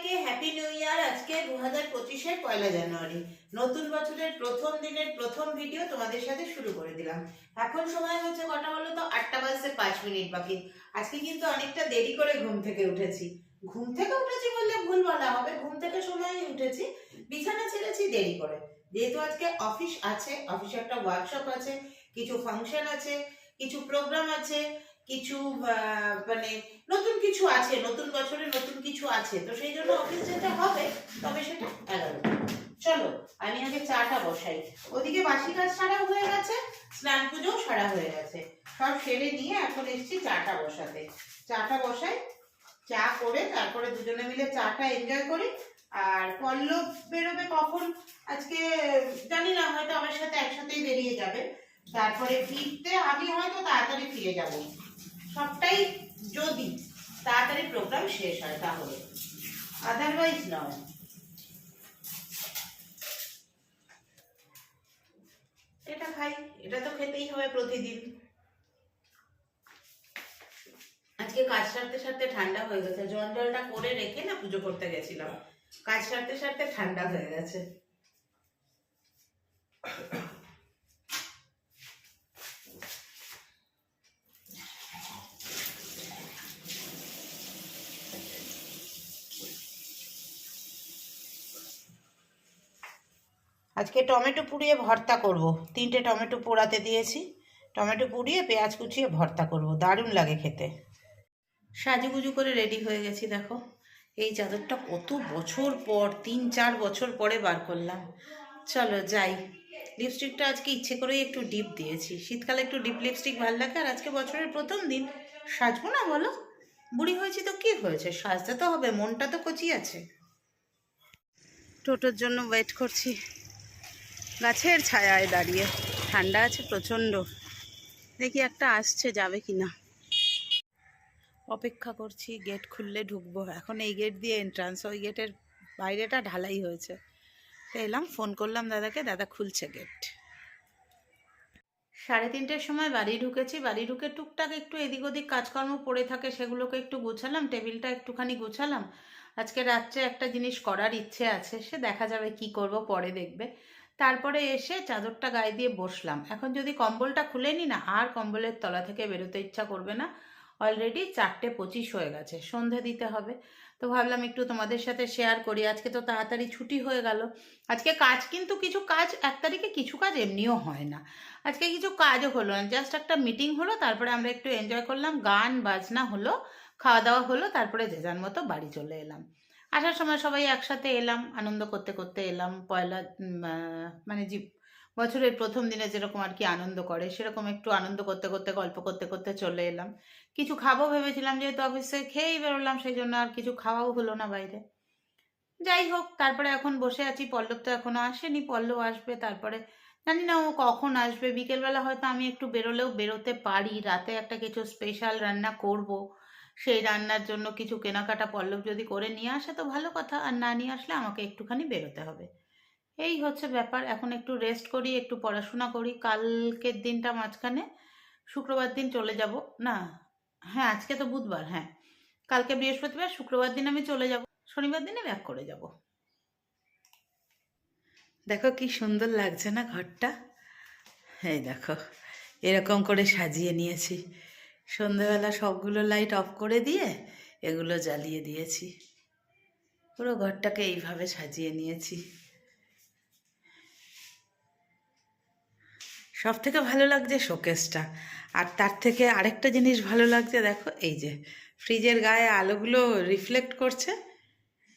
সবাইকে happy new year আজকে দু হাজার পঁচিশের পয়লা জানুয়ারি। নতুন বছরের প্রথম দিনের প্রথম ভিডিও তোমাদের সাথে শুরু করে দিলাম। এখন সময় হচ্ছে কটা বলো তো? আটটা বাজতে পাঁচ মিনিট বাকি। আজকে কিন্তু অনেকটা দেরি করে ঘুম থেকে উঠেছি। ঘুম থেকে উঠেছি বললে ভুল বলা হবে। ঘুম থেকে সময় উঠেছি। বিছানা ছেড়েছি দেরি করে। যেহেতু আজকে অফিস আছে, অফিসে একটা ওয়ার্কশপ আছে, কিছু ফাংশন আছে, কিছু প্রোগ্রাম আছে কিছু মানে নতুন কিছু আছে, নতুন বছরে নতুন কিছু আছে, তো সেই জন্য অফিস যেতে হবে, তবে সেটা এগারোটা চলো, আমি আগে চাটা বসাই। ওদিকে বাসি কাজ সারা হয়ে গেছে, স্নান পুজোও সারা হয়ে গেছে। সব সেরে নিয়ে এখন এসেছি চাটা বসাতে। চাটা বসাই, চা করে তারপরে দুজনে মিলে চাটা এনজয় করি। আর পল্লব বেরোবে কখন? আজকে, জানি না, হয়তো আমার সাথে একসাথেই বেরিয়ে যাবে। তারপরে ফিরতে আমি হয়তো তাড়াতাড়ি ফিরে যাব। সবটাই যদি তাড়াতাড়ি প্রোগ্রাম শেষ হয় তাহলে। আদারওয়াইজ নয় এটা খাই এটা তো খেতেই হবে প্রতিদিন। আজকে কাজ সারতে সারতে ঠান্ডা হয়ে গেছে। জল জলটা করে রেখে না পুজো করতে গেছিলাম। কাজ সারতে সারতে ঠান্ডা হয়ে গেছে। আজকে টমেটো পুড়িয়ে ভর্তা করব। তিনটে টমেটো পোড়াতে দিয়েছি। টমেটো পুড়িয়ে পেঁয়াজ কুচিয়ে ভর্তা করব। দারুণ লাগে খেতে। সাজুগুজু করে রেডি হয়ে গেছি, দেখো। এই চাদরটা কত বছর পর, তিন চার বছর পরে বার করলাম। চলো যাই। লিপস্টিকটা আজকে ইচ্ছে করেই একটু ডিপ দিয়েছি। শীতকালে একটু ডিপ লিপস্টিক ভালো লাগে, আর আজকে বছরের প্রথম দিন। সাজবো না বলো? বুড়ি হয়েছি তো কি হয়েছে? সাজতে তো হবে, মনটা তো কচি আছে। টোটোর জন্য ওয়েট করছি। গাছের ছায়ায় দাঁড়িয়ে। ঠান্ডা আছে প্রচণ্ড। দেখি একটা আসছে, যাবে কি না অপেক্ষা করছি, গেট খুললে ঢুকবো। এখন এই গেট দিয়ে এন্ট্রান্স ওই গেটের বাইরেটা ঢালাই হয়েছে। তো এলাম ফোন করলাম দাদাকে, দাদা খুলছে গেট। সাড়ে তিনটের সময় বাড়ি ঢুকেছি। বাড়ি ঢুকে টুকটাক একটু এদিক ওদিক কাজকর্ম পড়ে থাকে, সেগুলোকে একটু গুছালাম, টেবিলটা একটুখানি গুছালাম। আজকে রাত্রে একটা জিনিস করার ইচ্ছে আছে, সে দেখা যাবে কি করব, পরে দেখবে। তারপরে এসে চাদরটা গায়ে দিয়ে বসলাম। এখন যদি কম্বলটা খুলে নি না, আর কম্বলের তলা থেকে বেরোতে ইচ্ছা করবে না। অলরেডি চারটে পঁচিশ হয়ে গেছে, সন্ধে দিতে হবে। তো ভাবলাম একটু তোমাদের সাথে শেয়ার করি। আজকে তো তাড়াতাড়ি ছুটি হয়ে গেল। আজকে কাজ কিন্তু কিছু কাজ, এক তারিখে কিছু কাজ এমনিও হয় না। আজকে কিছু কাজও হলো না জাস্ট একটা মিটিং হলো, তারপরে আমরা একটু এনজয় করলাম, গান, বাজনা হলো, খাওয়া দাওয়া হলো, তারপরে যে যার মতো বাড়ি চলে এলাম। আসার সময় সবাই একসাথে এলাম, আনন্দ করতে করতে এলাম। পয়লা মানে জি বছরের প্রথম দিনে যেরকম আর কি আনন্দ করে, সেরকম একটু আনন্দ করতে করতে, গল্প করতে করতে চলে এলাম। কিছু খাব ভেবেছিলাম, যেহেতু অফিসে খেয়েই বেরোলাম, সেই জন্য আর কিছু খাওয়াও হলো না বাইরে। যাই হোক, তারপরে এখন বসে আছি, পল্লব তো এখনও আসেনি, পল্লব আসবে, তারপরে জানি না ও কখন আসবে। বিকেলবেলা হয়তো আমি একটু বেরোলেও বেরোতে পারি, রাতে একটা কিছু স্পেশাল রান্না করব। সেই রান্নার জন্য কিছু কেনাকাটা পল্লব যদি করে নিয়ে আসে তো ভালো কথা, আর না নিয়ে আসলে আমাকে একটুখানি বেরোতে হবে। এই হচ্ছে ব্যাপার, এখন একটু রেস্ট করি, একটু পড়াশোনা করি। কালকের দিনটা মাঝখানে, শুক্রবার দিন চলে যাব। না হ্যাঁ আজকে তো বুধবার হ্যাঁ। কালকে বৃহস্পতিবার, শুক্রবার দিন আমি চলে যাব। শনিবার দিনে ব্যাক করে যাব। দেখো কি সুন্দর লাগছে না ঘরটা? এই দেখো, এরকম করে সাজিয়ে নিয়েছি। সন্ধেবেলা সবগুলো লাইট অফ করে দিয়ে এগুলো জ্বালিয়ে দিয়েছি। পুরো ঘরটাকে এইভাবে সাজিয়ে নিয়েছি। সব থেকে ভালো লাগছে শোকেসটা। আর তার থেকে আরেকটা জিনিস ভালো লাগছে, দেখো, এই যে ফ্রিজের গায়ে আলোগুলো রিফ্লেক্ট করছে।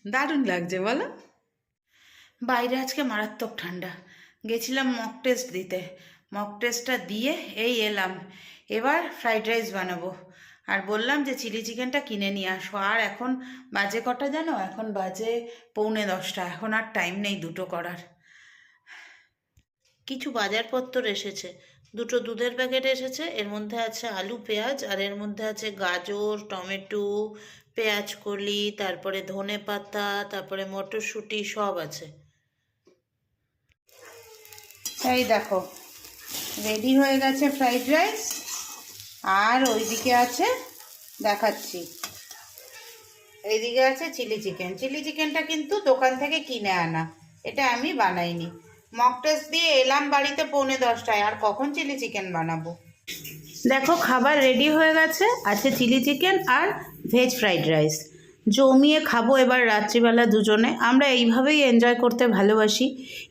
দারুণ লাগছে, বলো। বাইরে আজকে মারাত্মক ঠান্ডা। গেছিলাম মক টেস্ট দিতে। মক টেস্টটা দিয়ে এই এলাম। এবার ফ্রাইড রাইস বানাবো। আর বললাম যে চিলি চিকেনটা কিনে নিয়ে আসো। আর এখন বাজে কটা জানো? এখন বাজে পৌনে দশটা। এখন আর টাইম নেই দুটো করার। কিছু বাজারপত্র এসেছে। দুটো দুধের প্যাকেট এসেছে। এর মধ্যে আছে আলু, পেঁয়াজ, আর এর মধ্যে আছে গাজর, টমেটো, পেঁয়াজ কলি, তারপরে ধনে পাতা, তারপরে মটরশুঁটি, সব আছে। এই দেখো রেডি হয়ে গেছে ফ্রাইড রাইস আর ওইদিকে আছে, দেখাচ্ছি। এইদিকে আছে চিলি চিকেন। চিলি চিকেনটা কিন্তু দোকান থেকে কিনে আনা। এটা আমি বানাইনি। মক টেস্ট দিয়ে এলাম বাড়িতে পৌনে দশটায়। আর কখন চিলি চিকেন বানাবো? দেখো, খাবার রেডি হয়ে গেছে। আছে চিলি চিকেন আর ভেজ ফ্রাইড রাইস জমিয়ে খাব এবার রাত্রিবেলা দুজনে। আমরা এইভাবেই এনজয় করতে ভালোবাসি।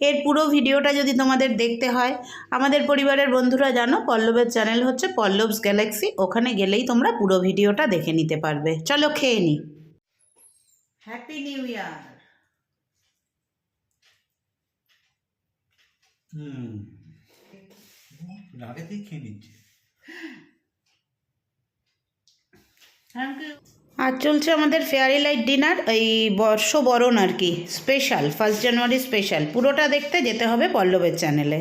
এর পুরো ভিডিওটা যদি তোমাদের দেখতে হয় আমাদের পরিবারের বন্ধুরা জানো পল্লবের চ্যানেল হচ্ছে পল্লবস গ্যালাক্সি ওখানে গেলেই তোমরা পুরো ভিডিওটা দেখে নিতে পারবে। চলো খেয়ে নি। হ্যাপি নিউ ইয়ার হুম। আগেতেই খেয়ে নিচ্ছে। আজ চলছে আমাদের ফেয়ারি লাইট ডিনার এই বর্ষবরণ আর কি স্পেশাল ফার্স্ট জানুয়ারি স্পেশাল পুরোটা দেখতে যেতে হবে পল্লবের চ্যানেলে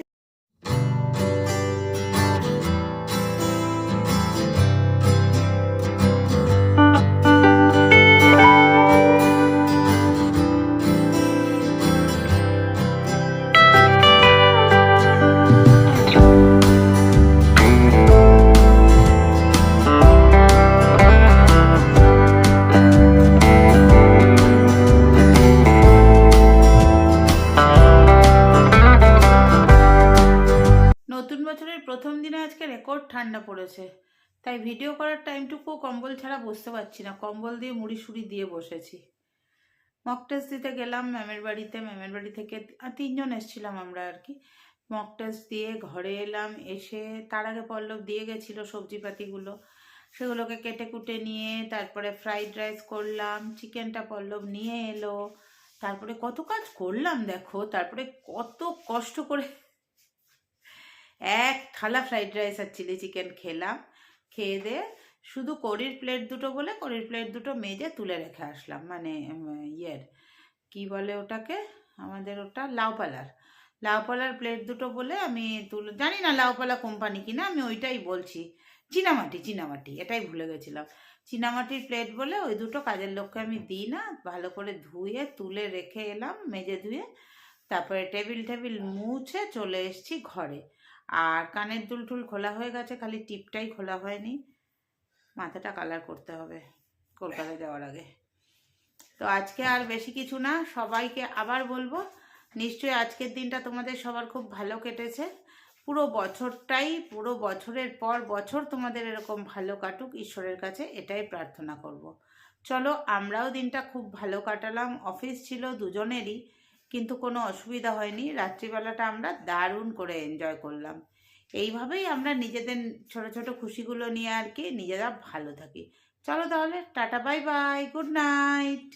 ঠান্ডা পড়েছে। তাই ভিডিও করার টাইমটুকু কম্বল ছাড়া বসতে পারছি না। কম্বল দিয়ে মুড়ি সুড়ি দিয়ে বসেছি। মক টেস্ট দিতে গেলাম, ম্যামের বাড়িতে। ম্যামের বাড়ি থেকে তিনজন এসেছিলাম আমরা আর কি। মক টেস্ট দিয়ে ঘরে এলাম, এসে তার আগে পল্লব দিয়ে গেছিল সবজিপাতিগুলো। সেগুলোকে কেটে কুটে নিয়ে তারপরে ফ্রাইড রাইস করলাম চিকেনটা পল্লব নিয়ে এলো। তারপরে কত কাজ করলাম দেখো, তারপরে কত কষ্ট করে এক থালা ফ্রাইড রাইস আর চিলি চিকেন খেলাম। খেয়ে দিয়ে শুধু কড়ির প্লেট দুটো বলে কড়ির প্লেট দুটো মেজে তুলে রেখে আসলাম। মানে ইয়ের, কি বলে ওটাকে? আমাদের ওটা লাউপালার লাউপালার প্লেট দুটো বলে আমি তুলে, জানি না লাউপালা কোম্পানি কিনা, আমি ওইটাই বলছি। চীনামাটি চীনামাটি, এটাই ভুলে গেছিলাম। চীনামাটির প্লেট বলে ওই দুটো কাজের লোককে আমি দিই না, ভালো করে ধুয়ে, তুলে রেখে এলাম, মেজে ধুয়ে, তারপরে টেবিল টেবিল মুছে চলে এসেছি ঘরে। আর কানের দুল টুল খোলা হয়ে গেছে, খালি টিপটাই খোলা হয়নি। মাথাটা কালার করতে হবে কলকাতা যাওয়ার আগে। তো আজকে আর বেশি কিছু না, সবাইকে আবার বলব, নিশ্চয়ই আজকের দিনটা তোমাদের সবার খুব ভালো কেটেছে। পুরো বছরটাই, পুরো বছরের পর বছর তোমাদের এরকম ভালো কাটুক, ঈশ্বরের কাছে এটাই প্রার্থনা করব। চলো আমরাও দিনটা খুব ভালো কাটালাম। অফিস ছিল দুজনেরই। কিন্তু কোনো অসুবিধা হয়নি। রাত্রিবেলাটা আমরা দারুণ করে এনজয় করলাম। এইভাবেই আমরা নিজেদের ছোট ছোট খুশিগুলো নিয়ে আর কি নিজেরা ভালো থাকি। চলো তাহলে, tata bye bye good night